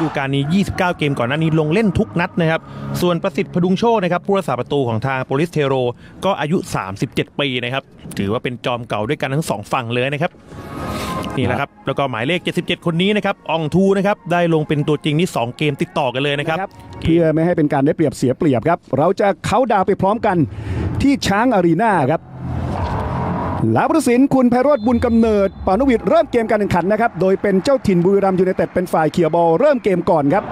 ดูกาลนี้ 29 เกมก่อนหน้านี้ลงเล่นทุกนัดนะครับ ส่วนประสิทธิ์พดุงโชคนะครับผู้รักษาประตูของทางโปลิสเทโร ก็อายุ 37 ปีนะครับ ถือว่าเป็นจอมเก่าด้วยกันทั้งสองฝั่งเลยนะครับนี่แหละครับ แล้วก็หมายเลข 77 คนนี้นะครับอองทูนะครับได้ลงเป็นตัวจริงนี่2เกมติดต่อกันเลยนะครับ เพื่อไม่ให้เป็นการได้เปรียบเสียเปรียบครับ เราจะเขาน์ดาวน์ไปพร้อมกันที่ช้างอารีนาครับ ลาบรุสินคุณไพโรธบุญกำเนิดปานุวิทย์เริ่มเกมการแข่งขันนะครับ โดยเป็นเจ้าถิ่นบุรีรัมย์ยูไนเต็ดเป็นฝ่ายเขี่ยร์บอลเริ่มเกมก่อนครับ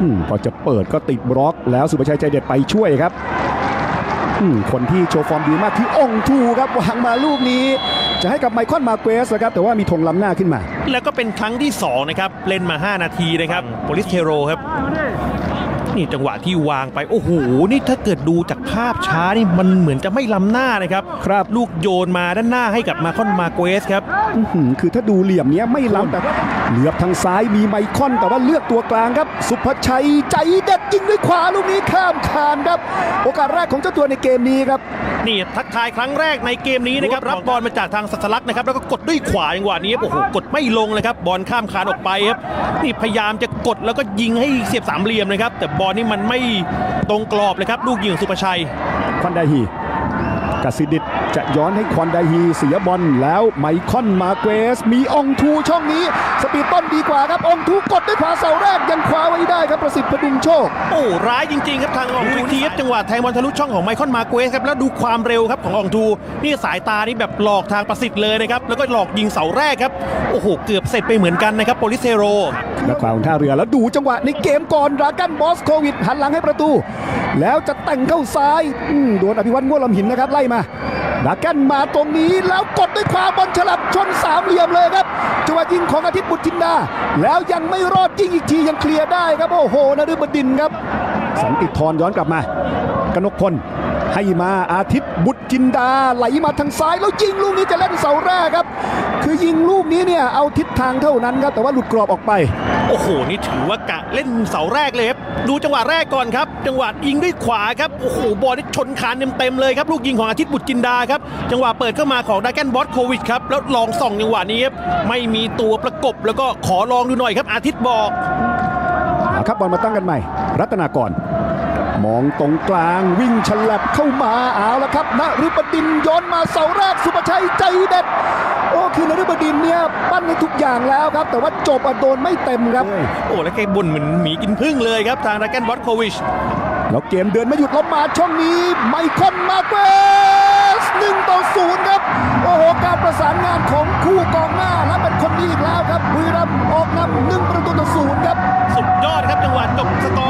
อืมพอจะเปิดก็ติดบล็อก แล้วสุภชัยใจเด็ดไปช่วยครับอืมคนที่โชว์ฟอร์มดีมากคือองทูครับวางมาลูกนี้ จะให้กับไมคอนมาเกวสนะครับแต่ว่ามีธงล้ำหน้าขึ้นมา แล้วก็เป็นครั้งที่2นะครับเล่นมา 5 นาทีนะครับโปลิสเทโรครับ นี่จังหวะที่วางไปโอ้โหนี่ถ้าเกิดดูจากภาพช้านี่มันเหมือนจะไม่ล้ำหน้านะครับครับลูกโยนมาด้านหน้าให้กับมาคอนมาเกสครับอื้อหือคือถ้าดูเหลี่ยมเนี้ยไม่ล้ำแต่ว่าเหลือบทางซ้ายมีไมคอนแต่ว่าเลือกตัวกลางครับ สุภชัยใจเด็ดยิงด้วยขวาลูกนี้ข้ามคานครับ โอกาสแรกของเจ้าตัวในเกมนี้ครับ นี่ทักทายครั้งแรกในเกมนี้นะครับรับบอลมาจากทางสัสลักนะครับแล้วก็กดด้วยขวาจังหวะนี้โอ้โหกดไม่ลงเลยครับบอลข้ามคานออกไปครับนี่พยายามจะกดแล้วก็ยิงให้เสียบสามเหลี่ยมนะครับแต่บอลนี่มันไม่ตรงกรอบเลยครับลูกยิงของสุภชัยควันไดฮี กสิดิตจะย้อนให้ควันไดฮีเสียบอลแล้วไมคอนมาเกส มีองทูช่องนี้ สปีดต้นดีกว่าครับองทูกดด้วยขวาเสาแรกยังคว้าไว้ได้ครับประสิทธิ์พดุงโชค โอ้ร้ายจริงๆครับทางอองทูทีครับจังหวะแทงบอลทะลุช่องของไมคอนมาเกสครับแล้วดูความเร็วครับของอองทูนี่สายตานี่แบบหลอกทางประสิทธิ์เลยนะครับแล้วก็หลอกยิงเสาแรกครับโอ้โหเกือบเสร็จไปเหมือนกันนะครับโปลิเซโรนักข่าวของท่าเรือแล้วดูจังหวะในเกมก่อนดรากันบอสโควิดหันหลังให้ประตู แล้วจะแต่งเข้าซ้ายอืมโดนอภิวัตง่วงลำหินนะครับไล่มาดรากันมาตรงนี้แล้วกดด้วยความบอลฉลับชนสามเหลี่ยมเลยครับจังหวะยิงของอาทิตย์บุตรจินดา แล้วยังไม่รอดยิงอีกทียังเคลียร์ได้ครับ โอ้โหนฤบดินครับ สันติธรย้อนกลับมากนกพลให้มาอาทิตย์บุตรจินดาไหลมาทางซ้ายแล้วยิงลูกนี้จะเล่นเสาแรกครับ คือยิงลูกนี้เนี่ยเอาทิศทางเท่านั้นครับแต่ว่าหลุดกรอบออกไป โอ้โห นี่ถือว่ากะเล่นเสาแรกเลยครับดูจังหวะแรกก่อนครับ จังหวะยิงด้วยขวาครับโอ้โหบอลนี่ชนคานเต็มๆเลยครับลูกยิงของอาทิตย์บุตรจินดาครับจังหวะเปิดเข้ามาของดาแกนบอสโควิดครับแล้วลองส่องจังหวะนี้ครับไม่มีตัวประกบแล้วก็ขอลองดูหน่อยครับอาทิตย์บอกเอาครับบอลมาตั้งกันใหม่ รัตนากร มองตรงกลางวิ่งฉลับเข้ามาเอาละครับนฤบดินทร์ย้อนมาเสาแรกสุภชัยใจเด็ด โอ้คือนฤบดินทร์เนี่ยปั้นในทุกอย่างแล้วครับ แต่ว่าจบอะโดนไม่เต็มครับ โอ้แล้วแกบ่นเหมือนหมีกินพึ่งเลยครับ ทางดาแกนบอสโควิชแล้วเกมเดินไม่หยุดแล้วมาช่องนี้ไมคอนมาเกสหนึ่งต่อศูนย์ครับ โอ้โหการประสานงานของคู่กองหน้าและเป็นคนนี้อีกแล้วครับบุรีรัมย์ออกนำหนึ่งประตูต่อศูนย์ครับ สุดยอดครับจังหวะจบสกอร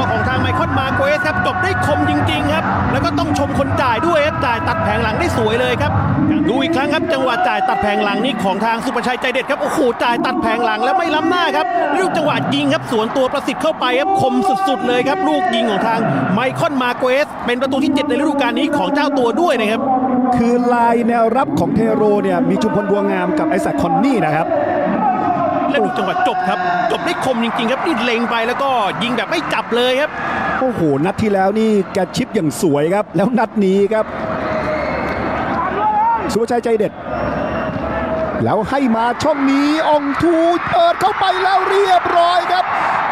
์ของทางไม คอนมาโกเอสครับจบได้คมจริง ๆ ครับ แล้วก็ต้องชมคนจ่ายด้วยครับจ่ายตัดแผงหลังได้สวยเลยครับดูอีกครั้งครับจังหวะจ่ายตัดแผงหลังนี่ของทางสุประชัยใจเด็ดครับโอ้โหจ่ายตัดแผงหลังแล้วไม่ล้ำหน้าครับลูกจังหวะยิงครับสวนตัวประสิทธิ์เข้าไปครับคมสุดๆเลยครับ ลูกยิงของทางไมคอนมาโกเอสเป็นประตูที่ 7 ในฤดูกาลนี้ของเจ้าตัวด้วยนะครับคือลายแนวรับของเทโรเนี่ยมีชุมพลบัวงามกับไอแซคคอนนี่นะครับ และดูจังหวะจบครับ จบได้คมจริง ๆ ครับนี่เล็งไปแล้วก็ยิงแบบไม่จับเลยครับ โอ้โห นัดที่แล้วนี่แกชิปอย่างสวยครับ แล้วนัดนี้ครับ สุภชัยใจเด็ด แล้วให้มาช่องนี้องทูเปิดเข้าไปแล้วเรียบร้อยครับ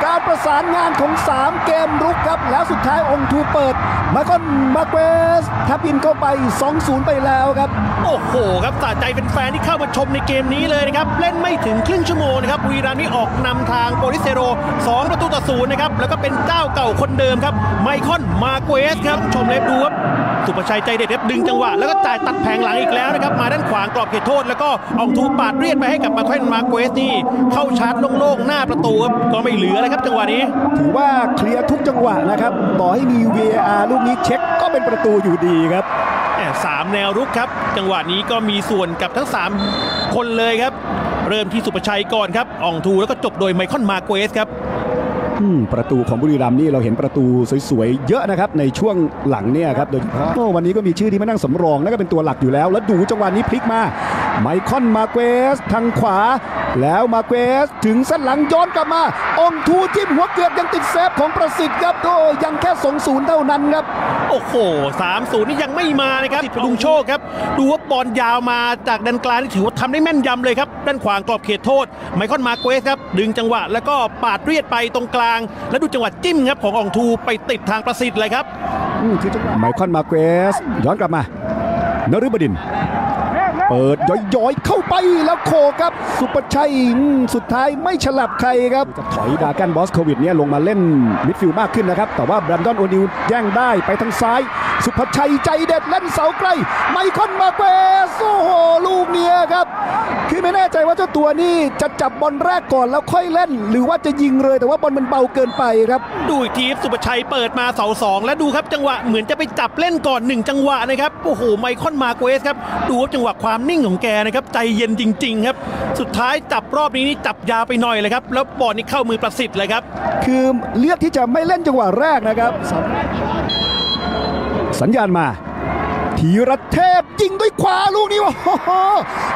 การประสานงานของ 3 เกมรุกครับ แล้วสุดท้ายองทูเปิด มาคอนมาเกสทับอินเข้าไป 2-0 ไปแล้วครับ โอ้โหครับสะใจเป็นแฟนๆที่เข้ามาชมในเกมนี้เลยนะครับ เล่นไม่ถึงครึ่งชั่วโมงนะครับบุรีรัมย์นี่ออกนำทางโปลิสเซโร 2 ประตูต่อศูนย์นะครับ แล้วก็เป็นเจ้าเก่าคนเดิมครับ ไมคอนมาเกสครับ ชมเล็บดูครับ สุประชัยใจเด็ดครับดึงจังหวะ แล้วก็จ่ายตัดแผงหลังอีกแล้วนะครับ มาด้านขวางกรอบเขตโทษ แล้วก็อองทูปาดเรียดไปให้กับมาคอนมาเกสนี่ เข้าชาร์จโล่งๆหน้าประตูครับก็ไม่เหลือเลยครับจังหวะนี้ ถือว่าเคลียร์ทุกจังหวะนะครับต่อให้มี VAR ลูกนี้เช็คก็เป็นประตูอยู่ดีครับแหม่สามแนวรุกครับ จังหวะนี้ก็มีส่วนกับทั้ง 3 คนเลยครับ เริ่มที่สุประชัยก่อนครับอ่องทูแล้วก็จบโดยไมคอนมาเกสครับอืมประตูของบุรีรัมย์นี่เราเห็นประตูสวยๆ เยอะนะครับในช่วงหลังเนี่ยครับโดยเฉพาะโอ้วันนี้ก็มีชื่อที่มานั่งสำรองแล้วก็เป็นตัวหลักอยู่แล้ว แล้วดูจังหวะนี้พลิกมา ไมคอนมาเกสทางขวา แล้วมาเกสถึงเส้นหลังย้อนกลับมา องทูจิ้มหัวเกือบยังติดเซฟของประสิทธิ์ครับโอ้ยังแค่สองศูนย์เท่านั้นครับ โอ้โห3-0นี่ยังไม่มานะครับพดุงโชคครับ ดูว่าบอลยาวมาจากด้านกลางนี่ถือว่าทำได้แม่นยำเลยครับด้านขวางกรอบเขตโทษ ไมคอนมาเกวสครับดึงจังหวะแล้วก็ปาดเรียดไปตรงกลาง แล้วดูจังหวะจิ้มครับของอองทูไปติดทางประสิทธิ์เลยครับอืมคือจังหวะไมคอนมาเกสย้อนกลับมานฤบดินทร์ เปิดย้อยๆ เข้าไปแล้วโคครับ สุประชัยสุดท้ายไม่ฉลับใครครับ จะถอยดากันบอสโควิดเนี่ยลงมาเล่นมิดฟิลด์มากขึ้นนะครับ แต่ว่าแบรนดอนโอนิวแย่งได้ไปทางซ้าย สุภชัยใจเด็ดเล่นเสาใกล้ไมคอนมาเกสโอ้โหลูกเนี้ยครับ คือไม่แน่ใจว่าเจ้าตัวนี่จะจับบอลแรกก่อนแล้วค่อยเล่น หรือว่าจะยิงเลยแต่ว่าบอลมันเบาเกินไปครับ ดูอีกทีครับสุประชัยเปิดมาเสาสองและดูครับจังหวะเหมือนจะไปจับเล่นก่อนหนึ่งจังหวะนะครับโอ้โหไมคอนมาเกวสครับดูครับจังหวะความนิ่งของแกนะครับใจเย็นจริง ๆ ครับ สุดท้ายจับรอบนี้นี่จับยาวไปหน่อยเลยครับแล้วบอลนี่เข้ามือประสิทธิ์เลยครับ คือเลือกที่จะไม่เล่นจังหวะแรกนะครับ สัญญาณมาธีรเทพยิงด้วยขวาลูกนี้โอ้โห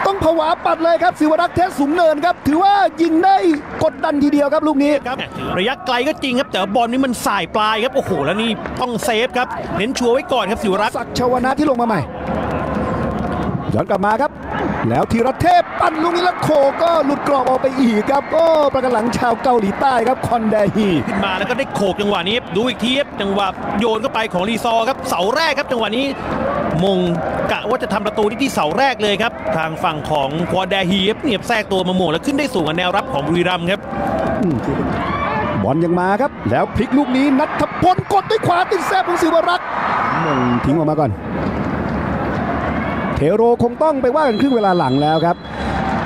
ต้องผวาปัดเลยครับศิวรักษ์เทศสูงเนินครับ ถือว่ายิงได้กดดันทีเดียวครับลูกนี้ครับระยะไกลก็จริงครับ แต่ว่าบอลนี่มันสายปลายครับ โอ้โห แล้วนี่ต้องเซฟครับ เน้นชัวร์ไว้ก่อนครับสิวรักษ์ศักดิ์ชวนะที่ลงมาใหม่ ย้อนกลับมาครับ แล้วธีรเทพปั้นลูกนี้แล้วโคก็หลุดกรอบออกไปอีกครับโอ้ประกันหลังชาวเกาหลีใต้ครับคอนแดฮีขึ้นมาแล้วก็ได้โขกจังหวะนี้ครับดูอีกทีครับจังหวะโยนเข้าไปของรีซอร์ครับเสาแรกครับ จังหวะนี้มงกะว่าจะทำประตูที่ที่เสาแรกเลยครับ ทางฝั่งของควอแดฮีครับเนี่ยแทรกตัวมาโมงแล้วขึ้นได้สูงกว่าแนวรับของบุรีรัมย์ครับอืมคือบอลยังมาครับ แล้วพลิกลูกนี้นัทพลกดด้วยขวาติดแซบของศิวรักษ์มงทิ้งออกมาก่อนเท โรคงต้องไปว่ากันครึ่งเวลาหลังแล้วครับ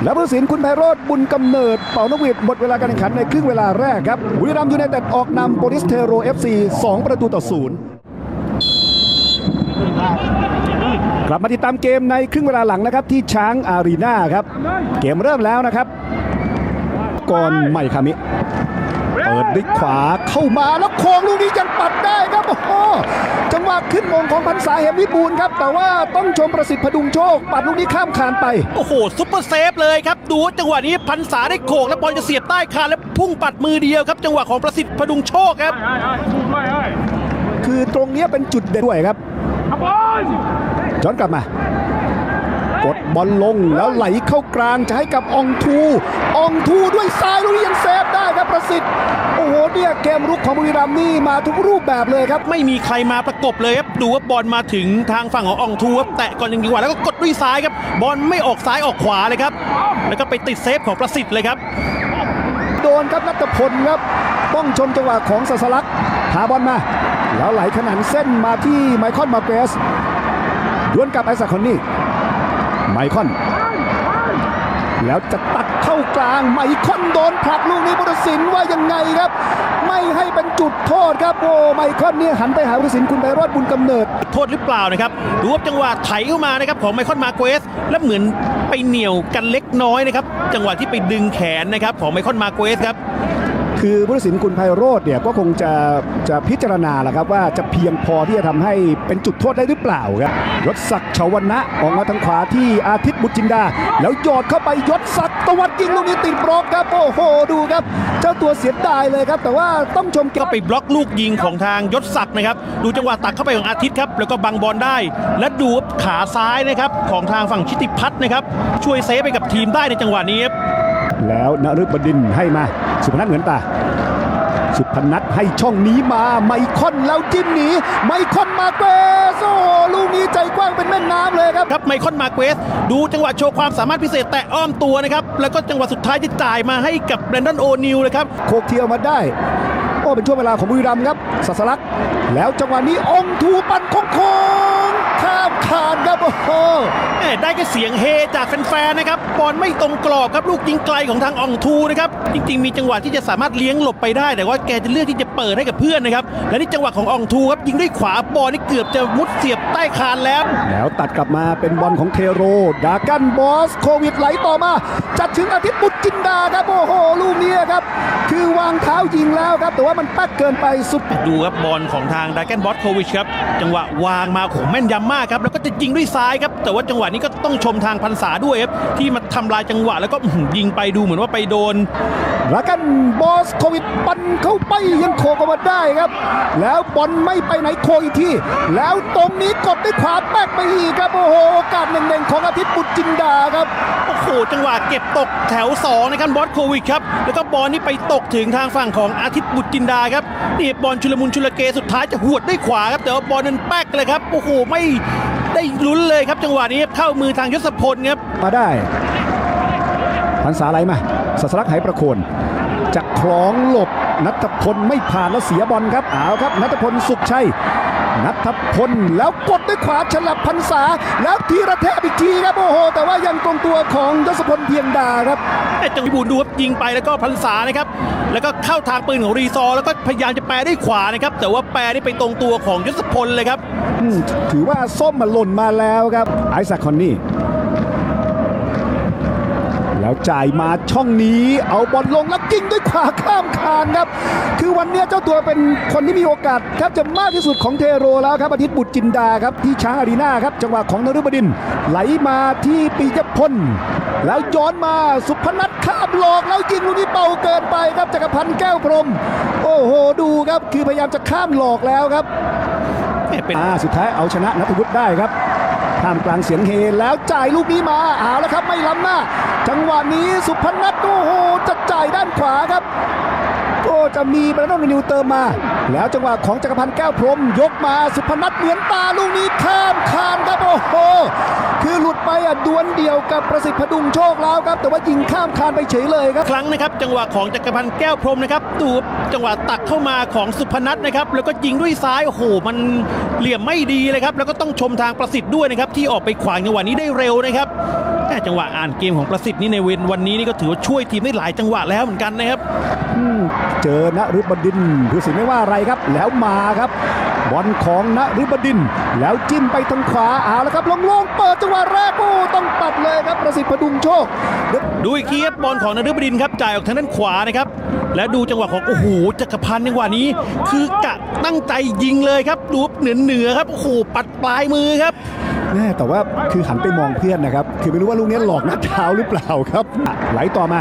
แล้วผู้สินคุณไพโรธบุญกำเนิดเป่านกหวีดหมดเวลาการแข่งขันในครึ่งเวลาแรกครับบุรีรัมย์ยูไนเต็ดออกนำโปลิสเทโร FC 2ประตูต่อศูนย์กลับมาติดตามเกมในครึ่งเวลาหลังนะครับที่ช้างอารีนาครับ เกมเริ่มแล้วนะครับ ก่อนใหม่คามิ เปิดด้วยขวาเข้ามาแล้วโค้งลูกนี้ยังปัดได้ครับโอ้โหจังหวะขึ้นมงของพันษาเหมวิบูลย์ครับ แต่ว่าต้องชมประสิทธิ์พดุงโชค ปัดลูกนี้ข้ามคานไป โอ้โหซุปเปอร์เซฟเลยครับ ดูจังหวะนี้พันษาได้โขกแล้วบอลจะเสียบใต้คานแล้วพุ่งปัดมือเดียวครับจังหวะของประสิทธิ์พดุงโชคครับ คือตรงเนี้ยเป็นจุดเด่นด้วยครับย้อนกลับมาก ดบอลลงแล้วไหลเข้ากลางจะให้กับอองทูอองทูด้วยซ้ายลูกนี้ยังเซฟได้ครับประสิทธิ์โอ้โหเนี่ยเกมรุกของบุรีรัมย์นี่มาทุกรูปแบบเลยครับ ไม่มีใครมาประกบเลยครับดูว่าบอลมาถึงทางฝั่งของอองทูครับแตะก่อนหนึ่งจังหวะแล้วก็กดด้วยซ้ายครับ บอลไม่ออกซ้ายออกขวาเลยครับ แล้วก็ไปติดเซฟของประสิทธิ์เลยครับ โดนครับนัทพลครับต้องชมจังหวะของสัสลักษณ์หาบอลมา แล้วไหลขนานเส้นมาที่ไมคอนมาเกสดวลกับไอซัคคอนนี่ ไมคอน แล้วจะตัดเข้ากลางไมคอนโดนผลักลูกนี้บุรศิลป์ว่ายังไงครับ ไม่ให้เป็นจุดโทษครับโอ้ไมคอนเนี่ยหันไปหาบุรศิลป์คุณไพโรธบุญกำเนิด โทษหรือเปล่านะครับดูว่าจังหวะไถเข้ามานะครับของไมคอนมาเกสและเหมือนไปเหนี่ยวกันเล็กน้อยนะครับจังหวะที่ไปดึงแขนนะครับของไมคอนมาเกสครับ คือผู้ตัดสินคุณไพโรธเนี่ยก็คงจะจะพิจารณาแหละครับว่าจะเพียงพอที่จะทำให้เป็นจุดโทษได้หรือเปล่าครับยศศักดิ์ชาวนะออกมาทางขวาที่อาทิตย์บุตรจินดา แล้วหยอดเข้าไปยศศักดิ์ตวัดยิงลูกนี้ติดบล็อกครับโอ้โหดูครับ เจ้าตัวเสียดายเลยครับ แต่ว่าต้องชมเก็ก็บไปบล็อกลูกยิงของทางยศศักดิ์นะครับ ดูจังหวะตักเข้าไปของอาทิตย์ครับ แล้วก็บังบอลได้ และดูขาซ้ายนะครับของทางฝั่งชิติพัฒน์นะครับ ช่วยเซฟไปกับทีมได้ในจังหวะนี้ครับ แล้วนฤบดินทร์ให้มา สุพนัทเหมือนตา สุพนัทให้ช่องนี้มาไมคอนแล้วจิ้มหนีไมคอนมาเกสโอ้โหลูกนี้ใจกว้างเป็นแม่น้ำเลยครับครับไมคอนมาเกสดูจังหวะโชว์ความสามารถพิเศษแตะอ้อมตัวนะครับ แล้วก็จังหวะสุดท้ายที่จ่ายมาให้กับแบรนดอนโอนิลเลยครับโคกเทียวมาได้โอ้เป็นช่วงเวลาของบุรีรัมย์ครับสัสลักษณ์แล้วจังหวะนี้องค์ทูปันโค้งๆข้ามคานครับโอ้โหแหม่ได้แค่เสียงเฮจากแฟนๆนะครับบอลไม่ตรงกรอบครับลูกยิงไกลของทางอองทูนะครับจริง ๆ มีจังหวะที่จะสามารถเลี้ยงหลบไปได้ แต่ว่าแกจะเลือกที่จะเปิดให้กับเพื่อนนะครับ และนี่จังหวะของอองทูครับยิงด้วยขวาบอลนี่เกือบจะมุดเสียบใต้คานแล้ว แล้วตัดกลับมาเป็นบอลของเทโร ดากันบอส โควิดไหลต่อมา จัดถึงอาทิตย์บุตรจินดาครับโอ้โหลูกนี้ครับ คือวางเท้ายิงแล้วครับ แต่ว่ามันแป๊กเกินไปสุดดูครับบอลของทางดาแกนบอสโควิชครับจังหวะวางมาโอ้โหแม่นยำมากครับนะครับแล้วก็จะยิงด้วยซ้ายครับแต่ว่าจังหวะนี้ก็ต้องชมทางพันษาด้วยครับที่มาทำลายจังหวะแล้วก็อื้อหือยิงไปดูเหมือนว่าไปโดนรากันบอสโควิดปันเข้าไปยังโคกออกมาได้ครับ แล้วบอลไม่ไปไหนโคอีกทีแล้วตรงนี้กดด้วยขวาแบกไปอีกครับโอ้โหโอกาสหนึ่งๆของอาทิตย์บุตรจินดาครับโอ้โหจังหวะเก็บตกแถว2นะครับบอสโควิดครับแล้วก็บอลนี่ไปตกถึงทางฝั่งของอาทิตย์บุตรจินดาครับนี่บอลชุลมุนชุลเกสุดท้ายจะหวดด้วยขวาครับแต่ว่าบอลนั้นแป๊กเลยครับโอ้โหไม่ได้ลุ้นเลยครับ จังหวะนี้เข้ามือทางยศพลครับมาได้พันษาไรมา สัสลักไหประโคนจะคล้องหลบนัทพลไม่ผ่านแล้วเสียบอลครับเอาครับนัทพลสุขชัยนัทพลแล้วกดด้วยขวาฉลับพันษา แล้วทีระแทบอีกทีครับโอ้โห แต่ว่ายังตรงตัวของยศพลเพียงดาครับไอ้จังหวะบูนดูครับยิงไปแล้วก็พันษานะครับ แล้วก็เข้าทางปืนของรีซอร์แล้วก็พยายามจะแปรด้วยขวานะครับ แต่ว่าแปรนี่ไปตรงตัวของยศพลเลยครับอืมถือว่าส้มมาหล่นมาแล้วครับไอซัคคอนนี่ แล้วจ่ายมาช่องนี้ เอาบอลลงแล้วยิงด้วยขวาข้ามคานครับ คือวันเนี้ยเจ้าตัวเป็นคนที่มีโอกาสแทบจะมากที่สุดของเทโรแล้วครับอาทิตย์บุตรจินดาครับที่ช้างอารีนาครับจังหวะของนฤบดินทร์ไหลมาที่ปิยพลแล้วย้อนมาสุพนัทข้ามหลอกแล้วยิงลูกนี้เป่าเกินไปครับจักรพันธ์แก้วพรหมโอ้โหดูครับคือพยายามจะข้ามหลอกแล้วครับเป็นอ่าสุดท้ายเอาชนะนัทวุฒิได้ครับ ท่ามกลางเสียงเฮแล้วจ่ายลูกนี้มาเอาแล้วครับไม่ล้ำหน้า จังหวะนี้สุพนัทโอ้โหจะจ่ายด้านขวาครับ ก็จะมีบรนดอนนิวเติมมา แล้วจังหวะของจักรพันธ์แก้วพรมยกมาสุพนัทเหมือนตาลูกนี้ข้ามคานครับโอ้โหคือหลุดไปอะดวลเดียวกับประสิทธิ์พดุงโชคแล้วครับ แต่ว่ายิงข้ามคานไปเฉยเลยครับครั้งนะครับ จังหวะของจักรพันธ์แก้วพรมนะครับดูจังหวะตักเข้ามาของสุพนัทนะครับแล้วก็ยิงด้วยซ้ายโอ้โหมันเหลี่ยมไม่ดีเลยครับแล้วก็ต้องชมทางประสิทธิ์ด้วยนะครับที่ออกไปขวางจังหวะนี้ได้เร็วนะครับแม่จังหวะอ่านเกมของประสิทธิ์นี่ในเวนวันนี้นี่ก็ถือว่าช่วยทีมได้หลายจังหวะแล้วเหมือนกันนะครับ เจอนฤบดินทร์ผู้สินไม่ว่าอะไรครับ แล้วมาครับบอลของนฤบดินทร์แล้วจิ้มไปทางขวาเอาแล้วครับโล่งๆเปิดจังหวะแรกโอ้ต้องปัดเลยครับประสิทธิ์พดุงโชคดูอีกทีครับบอลของนฤบดินทร์ครับจ่ายออกทางด้านขวานะครับ แล้วดูจังหวะของโอ้โหจักรพันธ์จังหวะนี้ คือกะตั้งใจยิงเลยครับดูเหนือเหนือๆครับโอ้โหปัดปลายมือครับแม่แต่ว่าคือหันไปมองเพื่อนนะครับ คือไม่รู้ว่าลูกนี้หลอกนัดเท้าหรือเปล่าครับ ไหลต่อมา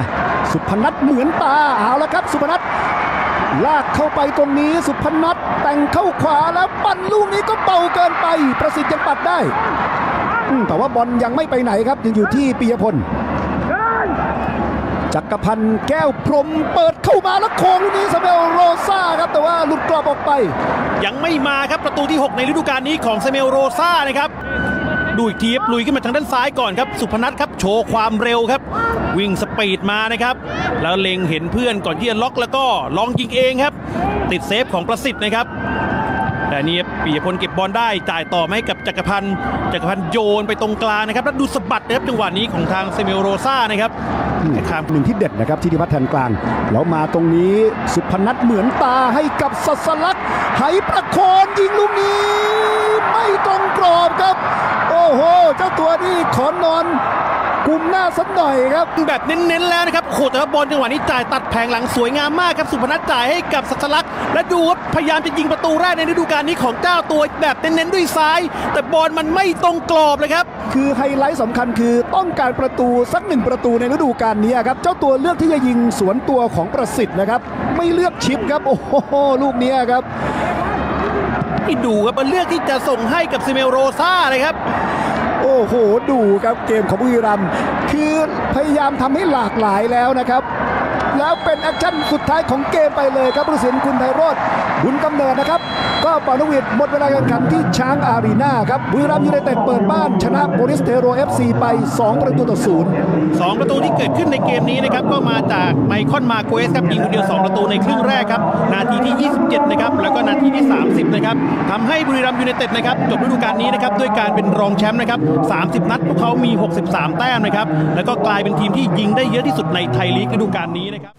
สุพนัทเหมือนตาเอาแล้วครับ สุพนัทลากเข้าไปตรงนี้สุพนัทแต่งเข้าขวาแล้วปั่นลูกนี้ก็เบาเกินไป ประสิทธิ์ยังปัดได้แต่ว่าบอลยังไม่ไปไหนครับยังอยู่ที่ปิยพลจักรพันธ์แก้วพรมเปิดเข้ามาแล้วโค้งลูกนี้สเมลโรซ่าครับแต่ว่าหลุดกรอบออกไป ยังไม่มาครับประตูที่ 6 ในฤดูกาลนี้ของเซเมลโรซ่านะครับ ดูอีกทีครับลุยขึ้นมาทางด้านซ้ายก่อนครับสุพนัทครับโชว์ความเร็วครับ วิ่งสปีดมานะครับ แล้วเล็งเห็นเพื่อนก่อนที่จะล็อกแล้วก็ลองยิงเองครับ ติดเซฟของประสิทธิ์นะครับแต่นี่ปียพลเก็บบอลได้จ่ายต่อมาให้กับจักรพันธ์จักรพันธ์โยนไปตรงกลางนะครับแล้วดูสะบัดนะครับจังหวะนี้ของทางเซมลโรซ่านะครับครับหนึ่งที่เด็ดนะครับที่ธิพัฒน์แทนกลางแล้วมาตรงนี้สุพนัทเหมือนตาให้กับสัสลักษณ์ไหประโคนยิงลูกนี้ ไม่ตรงกรอบครับ โอ้โห เจ้าตัวนี้ขอนอนกลุ่มหน้าสักหน่อยครับแบบเน้นๆแล้วนะครับโอ้โหแต่ว่าบอลจังหวะนี้จ่ายตัดแผงหลังสวยงามมากครับสุพนัทจ่ายให้กับสัสลักษณ์และดูว่าพยายามจะยิงประตูแรกในฤดูกาลนี้ของเจ้าตัวแบบเน้นๆด้วยซ้าย แต่บอลมันไม่ตรงกรอบเลยครับคือไฮไลท์สำคัญคือต้องการประตูสักหนึ่งประตูในฤดูกาลนี้ครับเจ้าตัวเลือกที่จะยิงสวนตัวของประสิทธิ์นะครับ ไม่เลือกชิปครับโอ้โหลูกเนี้ยครับที่ดูครับมันเลือกที่จะส่งให้กับซิเมลโรซ่าเลยครับ โอ้โห ดูครับเกมของบุรีรัมย์คือพยายามทำให้หลากหลายแล้วนะครับ แล้วเป็นแอคชั่นสุดท้ายของเกมไปเลยครับผู้สินคุณไพโรธบุญกำเนิดนะครับ ก็ปานวิทย์หมดเวลาการแข่งขันที่ช้างอารีนาครับบุรีรัมย์ยูไนเต็ดเปิดบ้านชนะโปลิสเทโร FC ไป 2 ประตูต่อศูนย์สองประตูที่เกิดขึ้นในเกมนี้นะครับก็มาจากไมคอนมาโกเอสครับยิงคนเดียว 2 ประตูในครึ่งแรกครับนาทีที่ 27 นะครับแล้วก็นาทีที่ 30 นะครับทำให้บุรีรัมย์ยูไนเต็ดนะครับจบฤดูกาลนี้นะครับด้วยการเป็นรองแชมป์นะครับ 30 นัดพวกเขามี 63 แต้มนะครับแล้วก็กลายเป็นทีมที่ยิงได้เยอะที่สุดในไทยลีกฤดูกาลนี้นะครับ